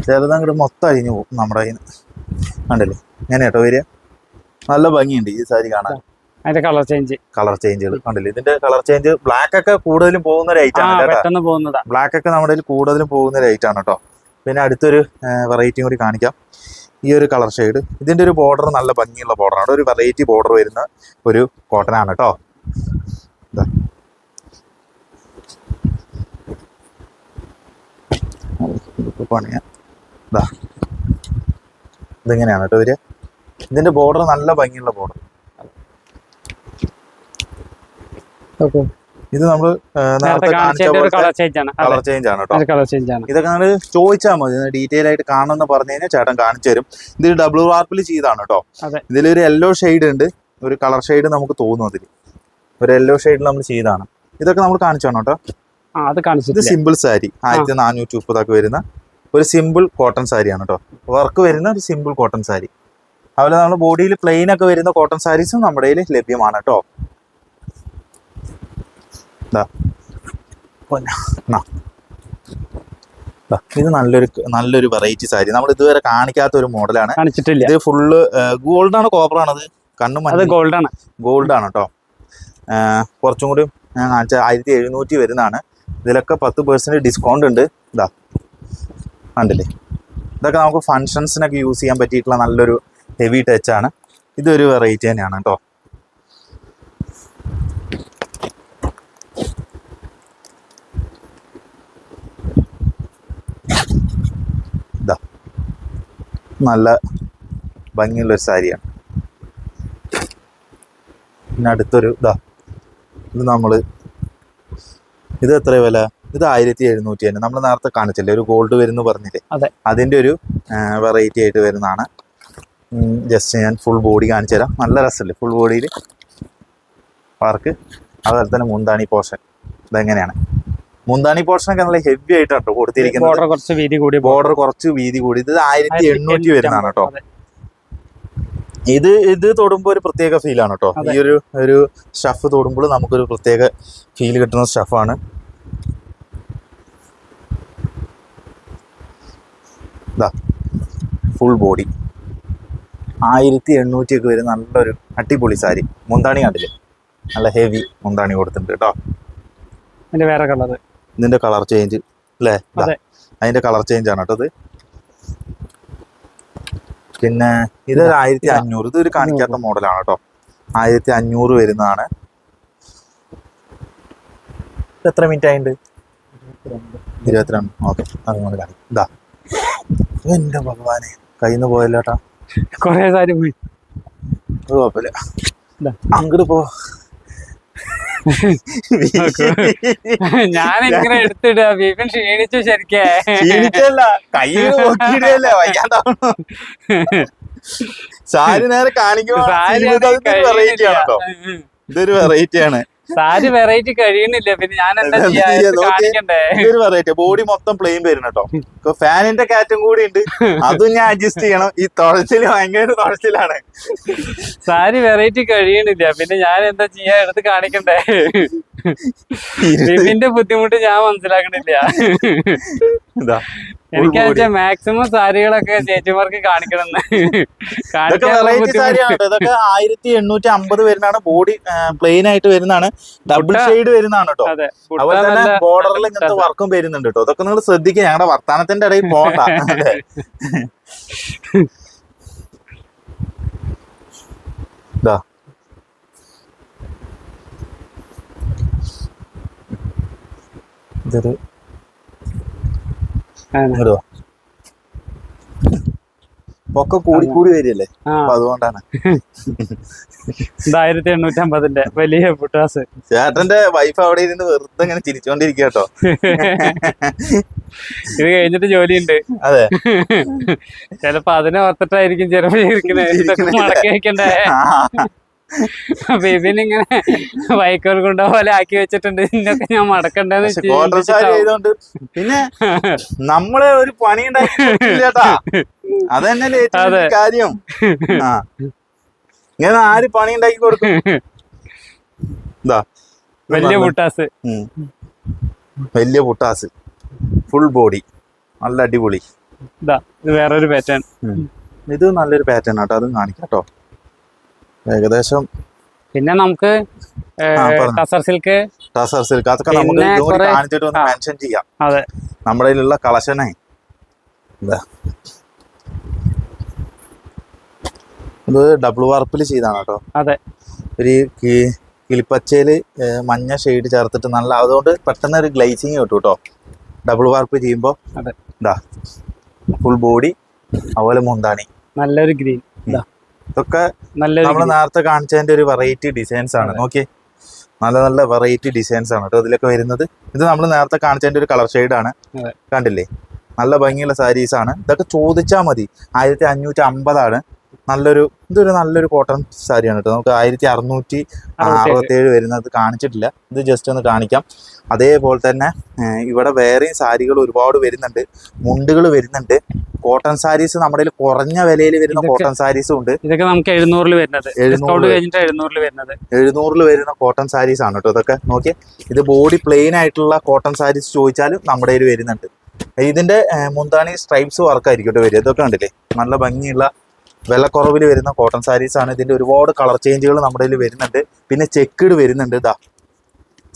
ചെറുതങ്ങോട്ട് മൊത്തം അഴിഞ്ഞു പോകും നമ്മുടെ കയ്യിൽ നിന്ന് കണ്ടില്ലേ? ഇങ്ങനെ കേട്ടോ വരിക. നല്ല ഭംഗിയുണ്ട് ഈ സാരി കാണാൻ. അതിന്റെ കളർ ചേഞ്ച് കളർ ചേഞ്ചുകൾ കണ്ടില്ലേ? ഇതിന്റെ കളർ ചേഞ്ച് ബ്ലാക്ക് ഒക്കെ കൂടുതലും പോകുന്ന ഒരു ഐറ്റം ആണ് ബ്ലാക്ക് ഒക്കെ നമ്മുടെ കൂടുതലും പോകുന്ന ഒരു ഐറ്റം ആണ് കേട്ടോ. പിന്നെ അടുത്തൊരു വെറൈറ്റിയും കൂടി കാണിക്കാം. ഈ ഒരു കളർ ഷെയ്ഡ് ഇതിന്റെ ഒരു ബോർഡർ നല്ല ഭംഗിയുള്ള ബോർഡറാണ് ഒരു വെറൈറ്റി ബോർഡർ വരുന്ന ഒരു കോട്ടൺ ആണ് കേട്ടോ പണിയാ. ദാ. ഇതിങ്ങനെയാണ് കേട്ടോ ഇവർ ഇതിന്റെ ബോർഡർ നല്ല ഭംഗിയുള്ള ബോർഡർ ഓക്കെ. ഇത് നമ്മൾ നേരത്തെ കാണിച്ച കളർ ചേഞ്ച് ആണ്. കളർ ചേഞ്ച് ആണ് കേട്ടോ കളർ ചേഞ്ച് ആണ്. ഇതൊക്കെ നമ്മൾ ചോദിച്ചാൽ മതി. ഡീറ്റെയിൽ ആയിട്ട് കാണണമെന്ന് പറഞ്ഞു കഴിഞ്ഞാൽ ചേട്ടൻ കാണിച്ചു തരും. ഇത് ഡബിൾ വാർപ്പിൽ ചെയ്താണ് കേട്ടോ. ഇതിലൊരു യെല്ലോ ഷെയ്ഡ് ഉണ്ട്. ഒരു കളർ ഷെയ്ഡ് നമുക്ക് തോന്നും അതിൽ ഒരു യെല്ലോ ഷെയ്ഡിൽ നമ്മൾ ചെയ്താണ്. ഇതൊക്കെ നമ്മൾ കാണിച്ചാണ് കേട്ടോ അത് ഇത് സിമ്പിൾ സാരി ആയിരത്തി നാനൂറ്റി മുപ്പതൊക്കെ വരുന്ന ഒരു സിമ്പിൾ കോട്ടൺ സാരിയാണ് കേട്ടോ വർക്ക് വരുന്ന ഒരു സിമ്പിൾ കോട്ടൺ സാരി അതുപോലെ നമ്മൾ ബോഡിയിൽ പ്ലെയിൻ ഒക്കെ വരുന്ന കോട്ടൺ സാരീസും നമ്മുടെ കയ്യിൽ ലഭ്യമാണ് കേട്ടോ ദാ. പൊന്നാ. നാ. ദാ, ഇത് നല്ലൊരു നല്ലൊരു വെറൈറ്റി സാരി. നമ്മൾ ഇതുവരെ കാണിക്കാത്ത ഒരു മോഡലാണ്. കാണിച്ചിട്ടില്ല. ഇത് ഫുള്ള് ഗോൾഡ് ആണ് കോപ്പർ ആണത് കണ്ണും അത് ഗോൾഡ് ആണ് ഗോൾഡ് ആണ് കേട്ടോ കുറച്ചും കൂടി ഞാൻ കാണിച്ച ആയിരത്തി എഴുന്നൂറ്റി വരുന്നതാണ്. ഇതിലൊക്കെ പത്ത് പെർസെന്റ് ഡിസ്കൗണ്ട് ഉണ്ട്. ഇതാ കണ്ടില്ലേ? ഇതൊക്കെ നമുക്ക് ഫങ്ഷൻസിനൊക്കെ യൂസ് ചെയ്യാൻ പറ്റിയിട്ടുള്ള നല്ലൊരു ഹെവി ടച്ച് ആണ്. ഇതൊരു വെറൈറ്റി തന്നെയാണ് കേട്ടോ നല്ല ഭംഗിയുള്ളൊരു സാരിയാണ്. പിന്നെ അടുത്തൊരു ഇതാ ഇത് നമ്മൾ ഇത് എത്ര വില? ഇത് ആയിരത്തി എഴുന്നൂറ്റി തന്നെ നമ്മൾ നേരത്തെ കാണിച്ചില്ലേ ഒരു ഗോൾഡ് വരുന്നു പറഞ്ഞില്ലേ? അതെ. അതിന്റെ ഒരു വെറൈറ്റി ആയിട്ട് വരുന്നതാണ്. ജസ്റ്റ് ഞാൻ ഫുൾ ബോഡി കാണിച്ചു തരാം നല്ല രസമല്ലേ ഫുൾ ബോഡിയിൽ പാർക്ക് അതുപോലെ തന്നെ മുന്താണി പോഷൻ ഇതെങ്ങനെയാണ്? മുന്താണി പോർഷനൊക്കെ നല്ല ഹെവി ആയിട്ടാണ് കൊടുത്തിരിക്കുന്നത്. ബോർഡർ കുറച്ച് വീതി കൂടി ബോർഡർ കുറച്ച് വീതി കൂടി. ഇത് ആയിരത്തി എണ്ണൂറ്റി വരുന്നതാണ് കേട്ടോ. ഇത് ഇത് തൊടുമ്പോൾ ഒരു പ്രത്യേക ഫീലാണ് കേട്ടോ. ഈ ഒരു ഒരു സ്റ്റഫ് തൊടുമ്പോൾ നമുക്കൊരു പ്രത്യേക ഫീൽ കിട്ടുന്ന സ്റ്റഫാണ് ഫുൾ ബോഡി ആയിരത്തി എണ്ണൂറ്റി ഒക്കെ വരുന്ന നല്ലൊരു അടിപൊളി സാരി. മുന്താണി കണ്ടില്ലേ? നല്ല ഹെവി മുന്താണി കൊടുത്തിട്ടുണ്ട് കേട്ടോ. വേറെ കളർ ഇതിന്റെ കളർ ചേഞ്ച് അല്ലേ? അതെ. അതിന്റെ കളർ ചേഞ്ച് ആണ് കേട്ടോ ഇത്. പിന്നെ ഇത് ആയിരത്തി അഞ്ഞൂറ്. ഇത് ഒരു കാണിക്കാത്ത മോഡലാണ് കേട്ടോ. ആയിരത്തി അഞ്ഞൂറ് വരുന്നതാണ്. എത്ര മിനിറ്റ് ആയിട്ടുണ്ട് ഇരുപത്തിരണ്ട്. ഓക്കെ അതുകൊണ്ട് കാണിക്കും. ഇതാ എന്റെ ഭഗവാനെ കയ്യിൽ നിന്ന് പോയല്ലോ കേട്ടാ കൊറേ സാരി പോയി കുഴപ്പമില്ല. അങ്ങോട്ട് പോ. ഞാൻ ഇങ്ങനെ എടുത്തിടുക ബീഫൻ ക്ഷീണിച്ചു ശരിക്കേ. ക്ഷീണിച്ചല്ല. കൈ നോക്കിയിടല്ലേ വയ്യാണ്ടാവണോ സാരി നേരെ കാണിക്കുമ്പോ ഇതൊരു വെറൈറ്റി ആണ്. സാരി വെറൈറ്റി കഴിയുന്നില്ല. പിന്നെ ഞാൻ എന്താ വെറൈറ്റി ബോഡി മൊത്തം പ്ലെയിൻ വരുന്ന കേട്ടോ ഫാനിന്റെ കാറ്റും കൂടി ഉണ്ട്. അതും ഞാൻ അഡ്ജസ്റ്റ് ചെയ്യണം. ഈ തുഴച്ചിൽ ഭയങ്കര തുഴച്ചിലാണ് സാരി വെറൈറ്റി കഴിയുന്നില്ല. പിന്നെ ഞാൻ എന്താ ചെയ്യാ? എടുത്ത് കാണിക്കണ്ടേ? ബിബിന്റെ ബുദ്ധിമുട്ട് ഞാൻ മനസ്സിലാക്കണില്ല. എനിക്ക് വെച്ചാൽ മാക്സിമം സാരികളൊക്കെ ചേച്ചിമാർക്ക് കാണിക്കണം ഇതൊക്കെ വെറൈറ്റി സാരിയാണ്. ഇതൊക്കെ ആയിരത്തി എണ്ണൂറ്റി അമ്പത് വരുന്നതാണ്. ബോഡി പ്ലെയിൻ ആയിട്ട് വരുന്നതാണ്. ഡബിൾ ഷെയ്ഡ് വരുന്നതാണ് കേട്ടോ അതെ അതുപോലെ തന്നെ ബോർഡറിൽ ഇങ്ങനത്തെ വർക്കും വരുന്നുണ്ട് കേട്ടോ അതൊക്കെ നിങ്ങൾ ശ്രദ്ധിക്കുക ഞങ്ങളുടെ വർത്താനത്തിന്റെ ഇടയിൽ ഇതാ. ഇതൊരു. ഒക്കെ കൂടി കൂടി വരികയല്ലേ? ആ. അതുകൊണ്ടാണ്. ആയിരത്തി എണ്ണൂറ്റി അമ്പതിന്റെ വലിയ പുട്ടാസ് ചേട്ടന്റെ വൈഫ് അവിടെ ഇരുന്ന് വെറുതെ ഇങ്ങനെ ചിരിച്ചോണ്ടിരിക്കുക കേട്ടോ. ഇത് കഴിഞ്ഞിട്ട് ജോലിയുണ്ട്. അതെ. ചിലപ്പോ അതിനെ ഓർത്തിട്ടായിരിക്കും ചിലപ്പോ ഇരിക്കുന്നത് മടക്കി വെക്കണ്ടേ? ബേബിനെ ഇതിനിങ്ങനെ വൈക്കോൽ കൊണ്ട പോലെ ആക്കി വെച്ചിട്ടുണ്ട്. ഇതിനൊക്കെ ഞാൻ മടക്കണ്ടെന്ന് പിന്നെ നമ്മളെ ഒരു പണി ഉണ്ടാക്കി അതന്നെ കാര്യം. ഇങ്ങനെ ആര് പണി ഉണ്ടാക്കി കൊടുക്കും വലിയ പുട്ടാസ്. വലിയ പുട്ടാസ്. Full body. നല്ല അടിപൊളി. ഇതാ വേറൊരു പാറ്റേൺ ഇത് നല്ലൊരു പാറ്റേൺ ആട്ടോ. അതും കാണിക്കാം കേട്ടോ ഏകദേശം പിന്നെ നമുക്ക് ടസർ സിൽക്ക് ടസർ സിൽക്ക് അതൊക്കെ നമുക്ക് ഇതും കാണിച്ചിട്ട് ഒന്ന് മെൻഷൻ ചെയ്യാം. അതെ. നമ്മുടെ കയ്യിലുള്ള കളക്ഷനെ ഇതാ. ഇത് ഡബിൾ വാർപ്പിൽ ചെയ്താണ് കേട്ടോ. അതെ. ഒരു കിളിപ്പച്ചയിൽ മഞ്ഞ ഷെയ്ഡ് ചേർത്തിട്ട് നല്ല അതുകൊണ്ട് പെട്ടെന്ന് ഒരു ഗ്ലൈസിങ് കിട്ടും കേട്ടോ. ഡബിൾ വാർപ്പ് ചെയ്യുമ്പോൾ അതെ. ഇതാ. ഫുൾ ബോഡി അതുപോലെ മുന്താണി. നല്ലൊരു ഗ്രീൻ. ഇതൊക്കെ നല്ല നമ്മൾ നേരത്തെ കാണിച്ചതിന്റെ ഒരു വെറൈറ്റി ഡിസൈൻസ് ആണ്. നോക്കി നല്ല നല്ല വെറൈറ്റി ഡിസൈൻസ് ആണ് കേട്ടോ ഇതിലൊക്കെ വരുന്നത്. ഇത് നമ്മൾ നേരത്തെ കാണിച്ചതിന്റെ ഒരു കളർ ഷെയ്ഡ് ആണ്. കണ്ടില്ലേ? നല്ല ഭംഗിയുള്ള സാരീസ് ആണ്. ഇതൊക്കെ ചോദിച്ചാൽ മതി. ആയിരത്തി അഞ്ഞൂറ്റി അമ്പതാണ്. നല്ലൊരു ഇതൊരു നല്ലൊരു കോട്ടൺ സാരിയാണ് കേട്ടോ. നമുക്ക് ആയിരത്തി അറുന്നൂറ്റി അറുപത്തേഴ്. വരുന്നത് കാണിച്ചിട്ടില്ല. ഇത് ജസ്റ്റ് ഒന്ന് കാണിക്കാം. അതേപോലെ തന്നെ ഇവിടെ വേറെയും സാരികൾ ഒരുപാട് വരുന്നുണ്ട്. മുണ്ടുകൾ വരുന്നുണ്ട്. കോട്ടൺ സാരീസ് നമ്മുടെ കുറഞ്ഞ വിലയിൽ വരുന്ന കോട്ടൺ സാരീസും ഉണ്ട്. ഇതൊക്കെ നമുക്ക് എഴുന്നൂറിൽ വരുന്നത്. എഴുന്നൂറിൽ വരുന്നത്. എഴുന്നൂറിൽ വരുന്ന കോട്ടൺ സാരീസ് ആണ് കേട്ടോ ഇതൊക്കെ. നോക്കിയേ ഇത് ബോഡി പ്ലെയിൻ ആയിട്ടുള്ള കോട്ടൺ സാരീസ് ചോദിച്ചാലും നമ്മുടെ കയ്യിൽ വരുന്നുണ്ട്. ഇതിന്റെ മുന്താണി സ്ട്രൈപ്സ് വർക്കായിരിക്കും കേട്ടോ വരിക. ഇതൊക്കെ ഉണ്ടല്ലേ നല്ല ഭംഗിയുള്ള വിലക്കുറവിൽ വരുന്ന കോട്ടൺ സാരീസ് ആണ്. ഇതിന്റെ ഒരുപാട് കളർ ചേഞ്ചുകൾ നമ്മുടെ കയ്യിൽ വരുന്നുണ്ട്. പിന്നെ ചെക്കിഡ് വരുന്നുണ്ട് ഇതാ.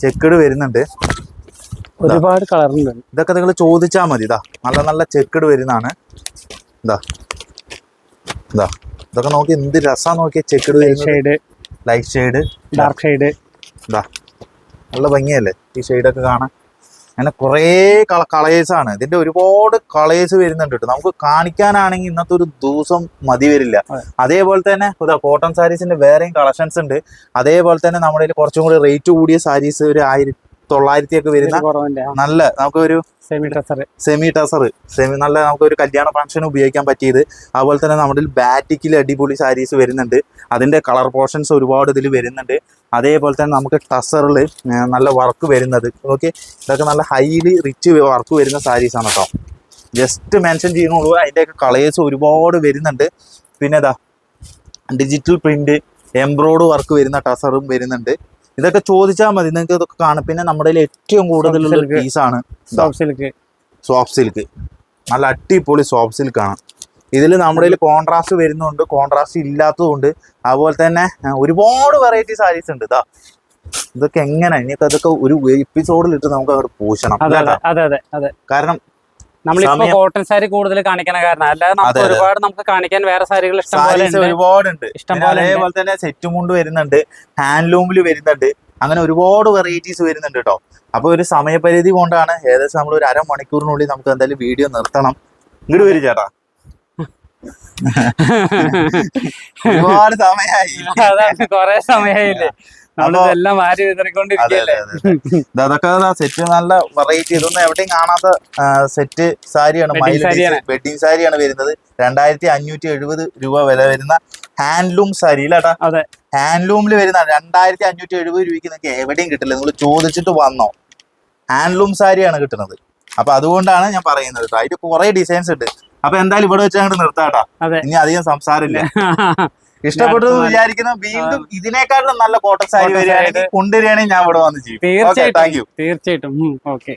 ചെക്കിഡ് വരുന്നുണ്ട്. ഒരുപാട് കളറുണ്ട് ഇതൊക്കെ നിങ്ങൾ ചോദിച്ചാൽ മതി. ഇതാ. നല്ല നല്ല ചെക്കിഡ് വരുന്നതാണ്. ഇതാ. ഇതാ. ഇതൊക്കെ നോക്കി എന്ത് രസാ നോക്കിയ ചെക്കിഡ് വരുന്നത്. ലൈറ്റ് ഷെയ്ഡ് ഡാർക്ക് ഷെയ്ഡ് ഇതാ. നല്ല ഭംഗിയല്ലേ? ഈ ഷെയ്ഡൊക്കെ കാണാൻ. അങ്ങനെ കുറേ കള കളേഴ്സ് ആണ് ഇതിന്റെ ഒരുപാട് കളേഴ്സ് വരുന്നുണ്ട് കേട്ടോ നമുക്ക് കാണിക്കാനാണെങ്കിൽ ഇന്നത്തെ ഒരു ദിവസം മതി വരില്ല. അതേപോലെ തന്നെ ഇതാ കോട്ടൺ സാരീസിന്റെ വേറെയും കളക്ഷൻസ് ഉണ്ട്. അതേപോലെ തന്നെ നമ്മുടെ കുറച്ചും കൂടി റേറ്റ് കൂടിയ സാരീസ് ഒരു ആയിരത്തി തൊള്ളായിരത്തി ഒക്കെ വരുന്ന നല്ല നമുക്ക് ഒരു semi dresser semi tussar semi നല്ല നമുക്ക് ഒരു കല്യാണ ഫംഗ്ഷൻ ഉപയോഗിക്കാൻ പറ്റിയത്. അതുപോലെ തന്നെ നമ്മുടെ ബാറ്റിക്കിൽ അടിപൊളി സാരീസ് വരുന്നുണ്ട്. അതിന്റെ കളർ പോർഷൻസ് ഒരുപാട് ഇതിൽ വരുന്നുണ്ട്. അതേപോലെ തന്നെ നമുക്ക് ടസറിൽ നല്ല വർക്ക് വരുന്നത്. ഓക്കെ ഇതൊക്കെ നല്ല ഹൈലി റിച്ച് വർക്ക് വരുന്ന സാരീസ് ആണ് കേട്ടോ ജസ്റ്റ് മെൻഷൻ ചെയ്യുന്നുള്ളൂ. അതിന്റെയൊക്കെ കളേഴ്സ് ഒരുപാട് വരുന്നുണ്ട്. പിന്നെ ഇതാ ഡിജിറ്റൽ പ്രിന്റ് എംബ്രോയ്ഡ് വർക്ക് വരുന്ന ടസറും വരുന്നുണ്ട്. ഇതൊക്കെ ചോദിച്ചാൽ മതി. നിങ്ങൾക്ക് ഇതൊക്കെ കാണും. പിന്നെ നമ്മുടെ ഏറ്റവും കൂടുതലുള്ള silk. പീസാണ് സോഫ്റ്റ് സിൽക്ക് സോഫ്റ്റ് സിൽക്ക് നല്ല അടിപൊളി സോഫ്റ്റ് സിൽക്ക് ആണ്. ഇതിൽ നമ്മുടെ കോൺട്രാസ്റ്റ് വരുന്നുണ്ട്. കോൺട്രാസ്റ്റ് ഇല്ലാത്തതുകൊണ്ട് അതുപോലെ തന്നെ ഒരുപാട് വെറൈറ്റി സാരീസ് ഉണ്ട് ഇതാ. ഇതൊക്കെ എങ്ങനെ ഇനിയൊക്കെ അതൊക്കെ ഒരു എപ്പിസോഡിൽ ഇട്ട് നമുക്ക് അങ്ങോട്ട് പൂശണം കാരണം നമ്മളിപ്പോ കോട്ടൺ സാരി കൂടുതൽ കാണിക്കണ കാരണം. അല്ലാതെ നമുക്ക്. ഒരുപാട് നമുക്ക് കാണിക്കാൻ വേറെ സാരികൾ ഒരുപാടുണ്ട്. ഇഷ്ടംപോലെ. അതേപോലെ തന്നെ സെറ്റ് മുണ്ട് വരുന്നുണ്ട്. ഹാൻഡ്ലൂമിൽ വരുന്നുണ്ട്. അങ്ങനെ ഒരുപാട് വെറൈറ്റീസ് വരുന്നുണ്ട് കേട്ടോ. അപ്പൊ ഒരു സമയപരിധി കൊണ്ടാണ് ഏകദേശം നമ്മൾ ഒരു അരമണിക്കൂറിനുള്ളിൽ നമുക്ക് എന്തായാലും വീഡിയോ നിർത്തണം. ഇങ്ങോട്ട് വരും ചേട്ടാ. ഒരുപാട് സമയമായി കൊറേ സമയമായില്ലേ നമ്മളിതെല്ലാം വിതറിക്കൊണ്ടിരിക്കുകയല്ലേ? അതൊക്കെ സെറ്റ് നല്ല വെറൈറ്റി ഇതൊന്നും എവിടെയും കാണാത്ത സെറ്റ് സാരിയാണ്. വെഡിങ് സാരിയാണ്. വരുന്നത് രണ്ടായിരത്തി അഞ്ഞൂറ്റി എഴുപത് രൂപ വില വരുന്ന ഹാൻഡ്ലൂം സാരി ഇല്ലാട്ടാ അതെ. ഹാൻഡ്ലൂമിൽ വരുന്ന രണ്ടായിരത്തി അഞ്ഞൂറ്റി എഴുപത് രൂപയ്ക്ക് നിങ്ങൾക്ക് എവിടെയും കിട്ടില്ല. നിങ്ങൾ ചോദിച്ചിട്ട് വന്നോ. ഹാൻഡ്ലൂം സാരിയാണ് കിട്ടുന്നത്. അപ്പൊ അതുകൊണ്ടാണ് ഞാൻ പറയുന്നത് അതിൽ കുറെ ഡിസൈൻസ് ഉണ്ട്. അപ്പൊ എന്തായാലും ഇവിടെ വെച്ച് അങ്ങോട്ട് നിർത്താട്ടാ ഇനി അധികം സംസാരമില്ല. ഇഷ്ടപ്പെട്ടു വിചാരിക്കുന്നു. വീണ്ടും ഇതിനേക്കാളും നല്ല കോട്ടൺ സാരി വരികയാണെങ്കിൽ. കൊണ്ടുവരികയാണെങ്കിൽ ഞാൻ ഇവിടെ വന്ന് ചെയ്യും തീർച്ചയായിട്ടും. തീർച്ചയായിട്ടും. ഓക്കെ.